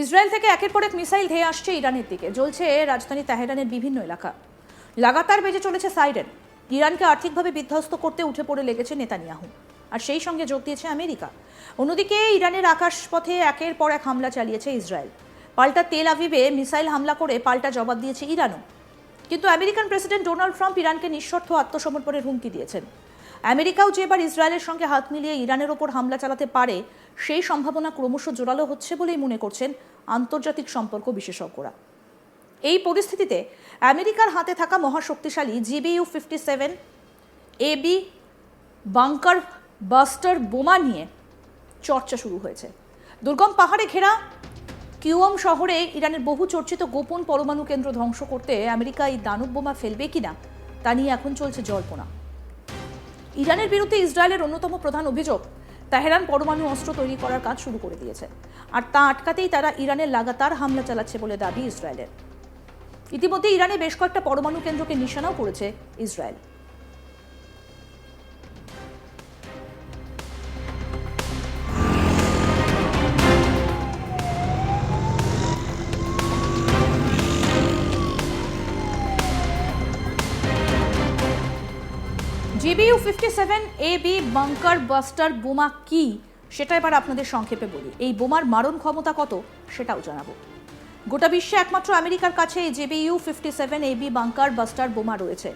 Israel থেকে একের পর এক মিসাইল ধেয়ে আসছে ইরানের দিকে। জ্বলছে রাজধানী তেহরানের বিভিন্ন এলাকা। লাগাতার বেজে চলেছে সাইরেন। ইরানকে আর্থিকভাবে বিধ্বস্ত করতে উঠে পড়ে লেগেছে নেতানিয়াহু। আর সেই সঙ্গে যোগ দিয়েছে আমেরিকা। অন্যদিকে ইরানের আকাশপথে একের পর এক হামলা চালিয়েছে ইসরায়েল। পাল্টা তেল আভিভে মিসাইল হামলা করে পাল্টা জবাব দিয়েছে ইরানও। কিন্তু আমেরিকান প্রেসিডেন্ট ডোনাল্ড ট্রাম্প ইরানকে নিঃশর্ত আত্মসমর্পণের হুমকি দিয়েছেন। আমেরিকাও যে এবার ইসরায়েলের সঙ্গে হাত মিলিয়ে ইরানের ওপর হামলা চালাতে পারে সেই সম্ভাবনা ক্রমশ জোরালো হচ্ছে বলেই মনে করছেন আন্তর্জাতিক সম্পর্ক বিশেষজ্ঞরা। এই পরিস্থিতিতে আমেরিকার হাতে থাকা মহাশক্তিশালী GBU fifty seven AB bunker buster বোমা নিয়ে চর্চা শুরু হয়েছে। দুর্গম পাহাড়ে ঘেরা কিউয়াম শহরে ইরানের বহু চর্চিত গোপন পরমাণু কেন্দ্র ধ্বংস করতে আমেরিকা এই দানব বোমা ফেলবে কিনা, তা নিয়ে এখন চলছে জল্পনা। ইরানের বিরুদ্ধে ইসরায়েলের অন্যতম প্রধান অভিযোগ তেহরান পরমাণু অস্ত্র তৈরি করার কাজ শুরু করে দিয়েছে। আর তা আটকাতেই তারা ইরানের লাগাতার হামলা চালাচ্ছে বলে দাবি ইসরায়েলের। ইতিমধ্যে ইরানে বেশ কয়েকটা পরমাণু কেন্দ্রকে নিশানাও করেছে Israel. GBU fifty seven A B bunker buster বোমা কি? সেটা এবার আপনাদের সংক্ষেপে বলি। এই বোমার মারণ ক্ষমতা কত? সেটাও জানাব। গোটা বিশ্বে একমাত্র আমেরিকার কাছে এই GBU fifty seven A B bunker buster বোমা রয়েছে।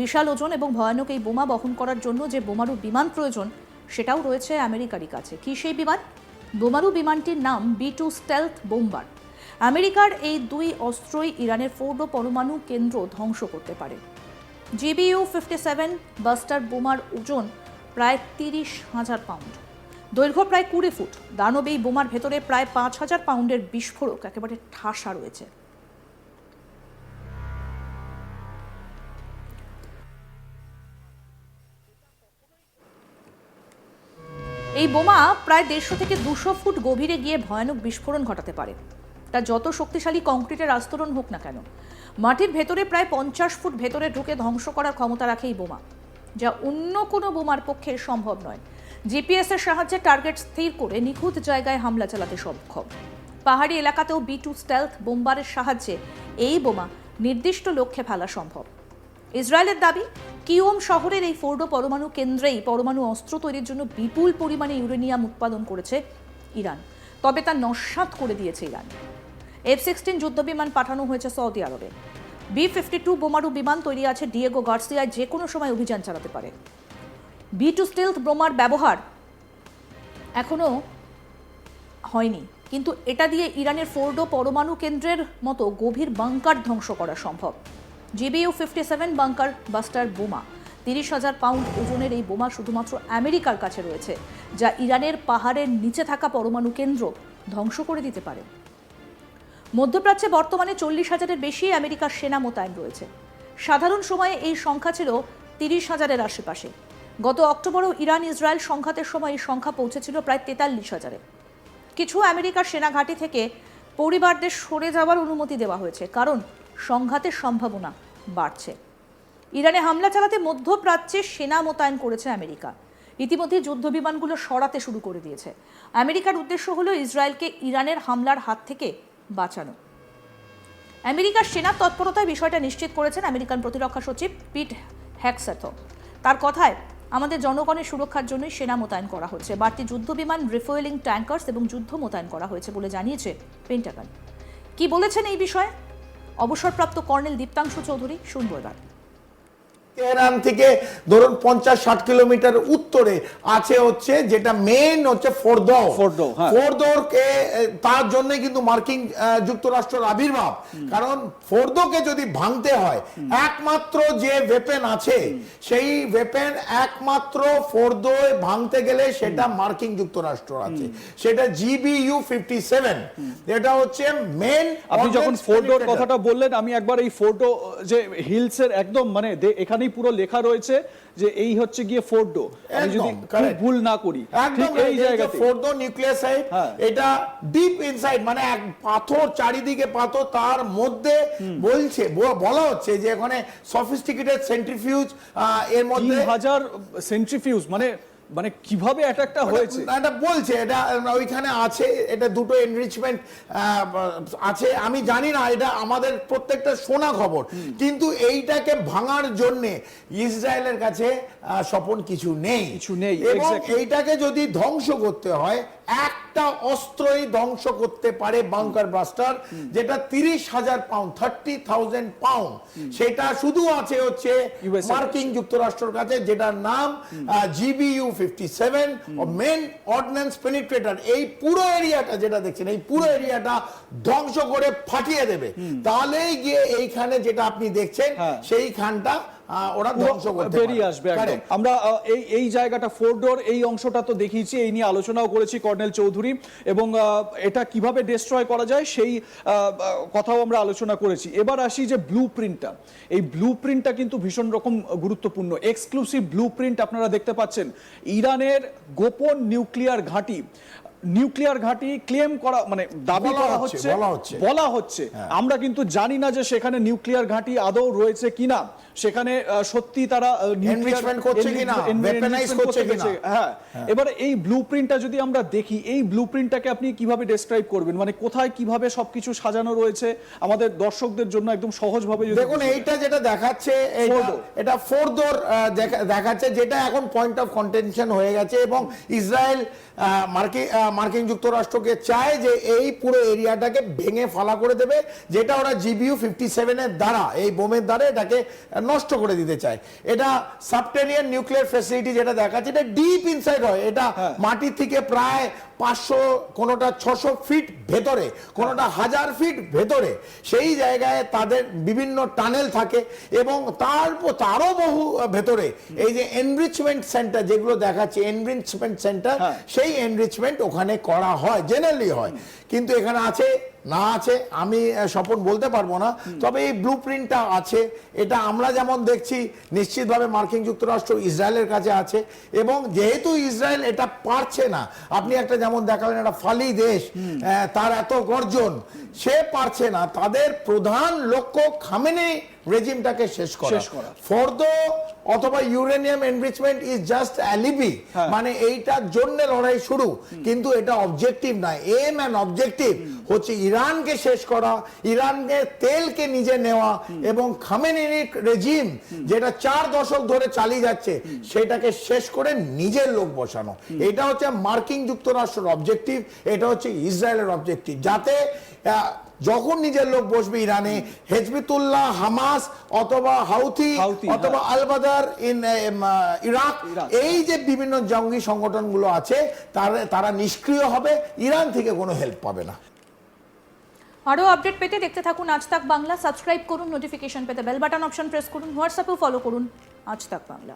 বিশাল ওজন এবং ভয়ানক এই বোমা বহন করার জন্য যে বোমারু বিমান প্রয়োজন, সেটাও রয়েছে আমেরিকারই কাছে। কি সেই বিমান? বোমারু বিমানটির নাম বি টু স্টেলথ বোম্বার। আমেরিকার এই দুই অস্ত্রই ইরানের ফোর্ডো পরমাণু কেন্দ্র ধ্বংস করতে পারে। জিবিইউ ফিফটি সেভেন বাস্টার বোমার ওজন প্রায় তিরিশ হাজার পাউন্ড। দৈর্ঘ্য প্রায় কুড়ি ফুট। দানব এই বোমার ভেতরে প্রায় পাঁচ হাজার পাউন্ডের বিস্ফোরক একেবারে ঠাসা রয়েছে। এই বোমা প্রায় দেড়শো থেকে দুশো ফুট গভীরে গিয়ে ভয়ানক বিস্ফোরণ ঘটাতে পারে। তা যত শক্তিশালী কংক্রিটের আস্তরণ হোক না কেন, মাটির ভেতরে প্রায় পঞ্চাশ ফুট ভেতরে ঢুকে ধ্বংস করার ক্ষমতা রাখে এই বোমা, যা অন্য কোনো বোমার পক্ষে সম্ভব নয়। জিপিএস এর সাহায্যে টার্গেট স্থির করে নিখুঁত জায়গায় হামলা চালাতে সক্ষম। পাহাড়ি এলাকাতেও বি টু স্টেলথ বোম্বারের সাহায্যে এই বোমা নির্দিষ্ট লক্ষ্যে ফেলা সম্ভব। ইসরায়েলের দাবি, কিওম শহরের এই ফোর্ডো পরমাণু কেন্দ্রেই পরমাণু অস্ত্র তৈরির জন্য বিপুল পরিমাণে ইউরেনিয়াম উৎপাদন করেছে ইরান, তবে তা নস্বাত করে দিয়েছে ইরান। এফ সিক্সটিন যুদ্ধবিমান পাঠানো হয়েছে সৌদি আরবে। বি ফিফটি টু বোমারু বিমান তৈরি আছে ডিয়েগো গার্সিয়ায় যে কোনো সময় অভিযান চালাতে পারে। বি টু স্টিলথ বোমার ব্যবহার এখনও হয়নি। কিন্তু এটা দিয়ে ইরানের ফোর্ডো পরমাণু কেন্দ্রের মতো গভীর বাংকার ধ্বংস করা সম্ভব। GBU fifty seven bunker buster বোমা। তিরিশ হাজার পাউন্ড ওজনের এই বোমা শুধুমাত্র আমেরিকার কাছে রয়েছে, যা ইরানের পাহাড়ের নিচে থাকা পরমাণু কেন্দ্র ধ্বংস করে দিতে পারে। মধ্যপ্রাচ্যে বর্তমানে চল্লিশ হাজারের বেশি আমেরিকার সেনা মোতায়েন রয়েছে। সাধারণ সময়ে এই সংখ্যা ছিল তিরিশ হাজারের আশেপাশে। গত অক্টোবরও ইরান ইসরায়েল সংঘাতের সময় এই সংখ্যা পৌঁছেছিল প্রায় তেতাল্লিশ হাজারে। কিছু আমেরিকার সেনা ঘাঁটি থেকে পরিবারদের সরে যাওয়ার অনুমতি দেওয়া হয়েছে, কারণ সংঘাতের সম্ভাবনা বাড়ছে। ইরানে হামলা চালাতে মধ্যপ্রাচ্যে সেনা মোতায়েন করেছে আমেরিকা। ইতিমধ্যে যুদ্ধবিমানগুলো সরাতে শুরু করে দিয়েছে। আমেরিকার উদ্দেশ্য হলো ইসরায়েলকে ইরানের হামলার হাত থেকে বাঁচানো। আমেরিকার সেনা তৎপরতায় বিষয়টা নিশ্চিত করেছেন আমেরিকান প্রতিরক্ষা সচিব পিট হ্যাকসেথ। তার কথায়, আমাদের জনগণের সুরক্ষার জন্যই সেনা মোতায়েন করা হচ্ছে। বাড়তি যুদ্ধবিমান, রিফুয়েলিং ট্যাঙ্কার্স এবং যুদ্ধ মোতায়েন করা হয়েছে বলে জানিয়েছে পেন্টাগন। কি বলেছেন এই বিষয়ে? অবসরপ্রাপ্ত কর্নেল দীপ্তাংশু চৌধুরী, শুনব এবার। তেহরান থেকে ধরুন পঞ্চাশ ষাট কিলোমিটার উত্তরে আছে হচ্ছে যেটা মেন হচ্ছে ফোর্দো। ফোর্দো, হ্যাঁ। তার জন্য কিন্তু মার্কিন যুক্তরাষ্ট্রের আবির্ভাব। কারণ ফোর্দোকে যদি ভাঙতে হয় একমাত্র যে ওয়েপেন আছে সেই ওয়েপেন একমাত্র ফোর্দোয় ভাঙতে গেলে সেটা মার্কিন যুক্তরাষ্ট্র আছে। সেটা জিবিইউ ফিফটি সেভেন এটা হচ্ছে মেন আপনি যখন ফোর্ডোর কথাটা বললেন আমি একবার এই ফোর্ডো যে হিলসের একদম মানে দে- এখানেই পুরো লেখা রয়েছে যে এই হচ্ছে গিয়ে ফোর্ডো আমি যদি. ভুল না করি ঠিক এই জায়গাতে ফোর্ডো নিউক্লিয়াসাইড। এটা ডিপ ইনসাইড মানে এক পাথর চারিদিকে পাথর তার মধ্যে বলছে বলা হচ্ছে যে এখানে সফিস্টিকেটেড সেন্ট্রিফিউজ এর মধ্যে হাজার সেন্ট্রিফিউজ মানে মানে কীভাবে অ্যাটাকটা হয়েছে? এটা বলছে এটা ওইখানে আছে এটা দুটো এনরিচমেন্ট আছে। আমি জানি না এটা আমাদের প্রত্যেকটা শোনা খবর। কিন্তু এইটাকে ভাঙার জন্য ইসরায়েলের কাছে আহ, স্বপন কিছু নেই। কিছু নেই, এবং এইটাকে যদি ধ্বংস করতে হয় একটা অস্ত্রই ধ্বংস করতে পারে বাংকার ব্লাস্টার যেটা তিরিশ হাজার পাউন্ড থার্টি থাউজেন্ড পাউন্ড সেটা শুধু আছে হচ্ছে মার্কিন যুক্তরাষ্ট্রের কাছে যেটার নাম GBU fifty seven main ordnance penetrator এই পুরো এরিয়াটা যেটা দেখছেন এই পুরো এরিয়াটা ধ্বংস করে ফাটিয়ে দেবে। তাহলেই গিয়ে এইখানে যেটা আপনি দেখছেন হ্যাঁ। সেইখানটা ওরা ধ্বংস করতে বেরিয়ে আসবে একদম। আমরা এই এই জায়গাটা ফোর ডোর এই অংশটা তো দেখিয়েছি এই নিয়ে আলোচনাও করেছি কর্নেল চৌধুরী। এবং এটা কীভাবে ডিস্ট্রয় করা যায় সেই কথাও আমরা আলোচনা করেছি। এবার আসি যে ব্লু প্রিন্টটা এই ব্লু প্রিন্টটা কিন্তু ভীষণ রকম গুরুত্বপূর্ণ। এক্সক্লুসিভ ব্লু প্রিন্ট আপনারা দেখতে পাচ্ছেন। ইরানের গোপন নিউক্লিয়ার ঘাঁটি নিউক্লিয়ার ঘাঁটি ক্লেম করা মানে দাবি করা হচ্ছে, বলা হচ্ছে। আমরা কিন্তু জানি না যে সেখানে নিউক্লিয়ার ঘাঁটি আদৌ রয়েছে কিনা। সেখানে সত্যি তারা কিনা। হ্যাঁ। এবারে এই ব্লুপ্রিন্টটা যদি আমরা দেখি এই ব্লুপ্রিন্টটাকে আপনি কীভাবে ডেসক্রাইব করবেন? মানে কোথায় কীভাবে সবকিছু সাজানো রয়েছে? আমাদের দর্শকদের জন্য একদম সহজভাবে দেখুন এইটা যেটা দেখাচ্ছে এটা- এটা ফোর দোর দেখাচ্ছে যেটা এখন পয়েন্ট অফ কন্টেনশন হয়ে গেছে এবং ইসরায়েল আহ, মার্কিন মার্কিন যুক্তরাষ্ট্রকে চায় যে এই পুরো এরিয়াটাকে ভেঙে ফালা করে দেবে যেটা ওরা জিবিউ ফিফটি সেভেনের দ্বারা এই বোমের দ্বারা এটাকে নষ্ট করে দিতে চায় এটা সাবটেরিয়ান নিউক্লিয়ার ফ্যাসিলিটি যেটা দেখাচ্ছে এটা ডিপ ইনসাইড হয় এটা হ্যাঁ। মাটির থেকে প্রায় পাঁচশো কোনোটা ছশো ফিট ভেতরে কোনোটা হাজার ফিট ভেতরে সেই জায়গায় তাদের বিভিন্ন টানেল থাকে এবং তার তারও বহু ভেতরে এই যে এনরিচমেন্ট সেন্টার যেগুলো দেখাচ্ছে এনরিচমেন্ট সেন্টার। সেই এনরিচমেন্ট ওখানে করা হয় জেনারেলি হয় কিন্তু এখানে আছে না আছে আমি স্বপন বলতে পারব না। তবে এই ব্লু প্রিন্টটা আছে। এটা আমরা যেমন দেখছি নিশ্চিতভাবে মার্কিন যুক্তরাষ্ট্র ইসরায়েলের কাছে আছে। এবং যেহেতু ইসরায়েল এটা পারছে না আপনি একটা যেমন দেখালেন একটা ফালি দেশ তার এত গর্জন সে পারছে না। তাদের প্রধান লক্ষ্য খামেনি রেজিমটাকে শেষ করা। শেষ করা। অথবা uranium enrichment is just alibi. মানে এইটার জন্য লড়াই শুরু। কিন্তু এটা অবজেক্টিভ না। এম অ্যান্ড অবজেক্টিভ হচ্ছে ইরানকে শেষ করা ইরানকে তেলকে নিজে নেওয়া এবং খামেনির রেজিম যেটা চার দশক ধরে চালিয়ে যাচ্ছে সেটাকে শেষ করে নিজের লোক বসানো। এটা হচ্ছে মার্কিন যুক্তরাষ্ট্রের অবজেক্টিভ এটা হচ্ছে ইসরায়েলের অবজেক্টিভ যাতে যখন নিজের লোক বসবে ইরানে হেজবিতুল্লাহ হামাস অথবা হাউথি হাউথি, অথবা আলবাদার ইন ইরাক ইরাক। এই যে বিভিন্ন জঙ্গি সংগঠনগুলো আছে তারা তারা নিষ্ক্রিয় হবে ইরান থেকে কোনো হেল্প পাবে না। আরও আপডেট পেতে দেখতে থাকুন আজ তাক বাংলা। সাবস্ক্রাইব করুন নোটিফিকেশন পেতে বেল বাটন অপশন প্রেস করুন হোয়াটসঅ্যাপেও ফলো করুন। আজ তাক বাংলা।